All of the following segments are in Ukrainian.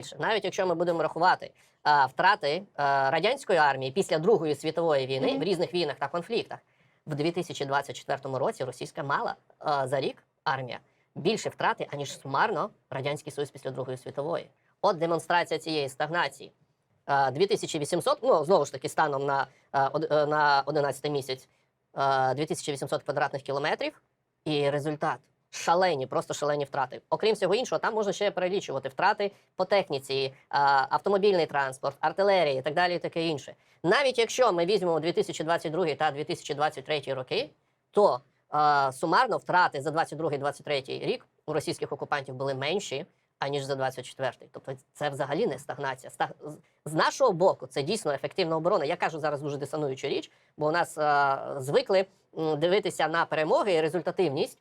більше. Навіть якщо ми будемо рахувати а, втрати а, радянської армії після Другої світової війни в різних війнах та конфліктах, в 2024 році російська мала а, за рік армія більше втрати, аніж сумарно Радянський Союз після Другої світової. От демонстрація цієї стагнації. 2800, ну знову ж таки, станом на, е, на 11 місяць, 2800 квадратних кілометрів, і результат шалені, просто шалені втрати. Окрім всього іншого, там можна ще перелічувати втрати по техніці, автомобільний транспорт, артилерія і так далі, і таке інше. Навіть якщо ми візьмемо 2022 та 2023 роки, то а, сумарно втрати за 22-23 рік у російських окупантів були менші. Аніж за 24-й. Тобто це взагалі не стагнація. Стаг... з- нашого боку, це дійсно ефективна оборона. Я кажу зараз дуже дисонуючу річ, бо у нас а, звикли дивитися на перемоги і результативність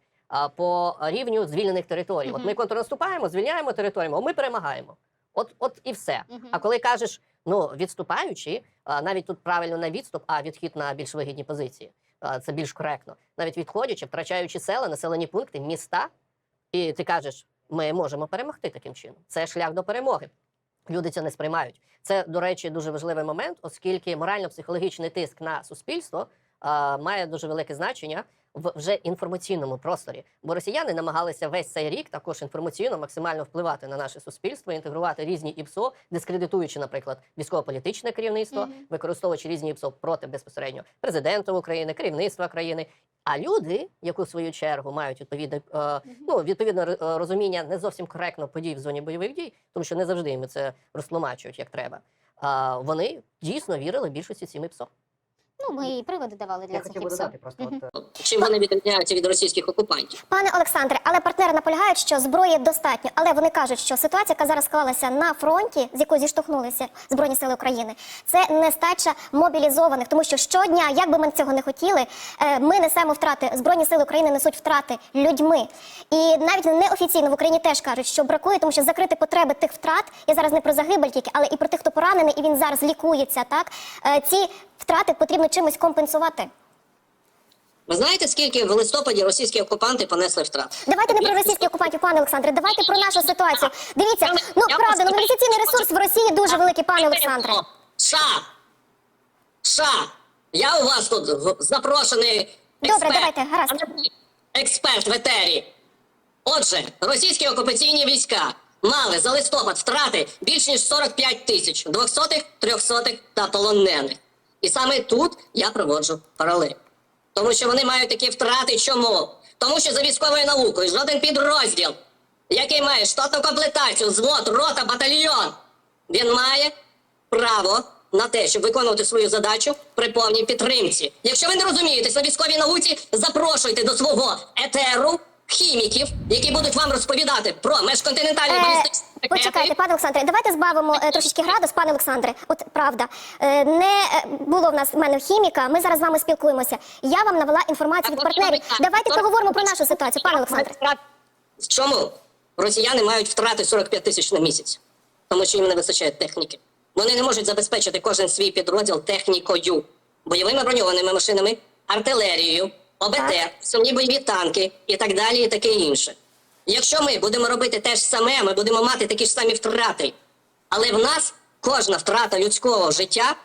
по рівню звільнених територій. От ми контрнаступаємо, звільняємо територію, а ми перемагаємо. От, от і все. А коли кажеш, ну відступаючи, навіть тут правильно не відступ, а відхід на більш вигідні позиції. Це більш коректно. Навіть відходячи, втрачаючи села, населені пункти, міста, і ти кажеш, ми можемо перемогти таким чином. Це шлях до перемоги. Люди це не сприймають. Це, до речі, дуже важливий момент, оскільки морально-психологічний тиск на суспільство а, має дуже велике значення в вже інформаційному просторі. Бо росіяни намагалися весь цей рік також інформаційно максимально впливати на наше суспільство, інтегрувати різні ІПСО, дискредитуючи, наприклад, військово-політичне керівництво, використовуючи різні ІПСО проти безпосередньо президента України, керівництва країни. А люди, які в свою чергу мають відповідне, е, ну, відповідне е, розуміння не зовсім коректно подій в зоні бойових дій, тому що не завжди їм це розтлумачують як треба. А вони дійсно вірили більшості цим ІПСО. Ну, ми і приводи давали для Я цих хотів би додати просто от, е, Чим вони відрізняються від російських окупантів? Пане Олександре, але партнери наполягають, що зброї достатньо, але вони кажуть, що ситуація, яка зараз склалася на фронті, з якою зіштовхнулися Збройні Сили України, це нестача мобілізованих, тому що щодня, як би ми цього не хотіли, е, ми несемо втрати. Збройні сили України несуть втрати людьми. І навіть неофіційно в Україні теж кажуть, що бракує, тому що закрити потреби тих втрат. Я зараз не про загибель тільки, але і про тих, хто поранений, і він зараз лікується. Так Е, ці втрати потрібно чимось компенсувати. Ви знаєте, скільки в листопаді російські окупанти понесли втрат? Давайте не про російських окупантів, пане Олександре. Давайте про нашу ситуацію. Дивіться, ну правда, ну ресурс в Росії дуже великий, пане Олександре. США! США! Я у вас тут запрошений Добре, давайте, гаразд. Експерт в етері. Отже, російські окупаційні війська мали за листопад втрати більш ніж 45 тисяч двохсотих, трьохсотих та полонених. І саме тут я проводжу паралель. Тому що вони мають такі втрати. Чому? Тому що за військовою наукою жоден підрозділ, який має штатну комплектацію, взвод, рота, батальйон, він має право на те, щоб виконувати свою задачу при повній підтримці. Якщо ви не розумієтесь на військовій науці, запрошуйте до свого етеру хіміків, які будуть вам розповідати про межконтинентальні Е, балістичні. Почекайте, пане Олександре, давайте збавимо е, трошечки градус, пане Олександре. От правда, е, не е, було в нас в мене хіміка. Ми зараз з вами спілкуємося. Я вам навела інформацію від партнерів. Давайте поговоримо про нашу ситуацію, пане Олександре. В чому росіяни мають втрати 45 тисяч на місяць? Тому що їм не вистачає техніки. Вони не можуть забезпечити кожен свій підрозділ технікою, бойовими броньованими машинами, артилерією, ОБТ, сумні бойові танки і так далі, і таке інше. Якщо ми будемо робити те ж саме, ми будемо мати такі ж самі втрати. Але в нас кожна втрата людського життя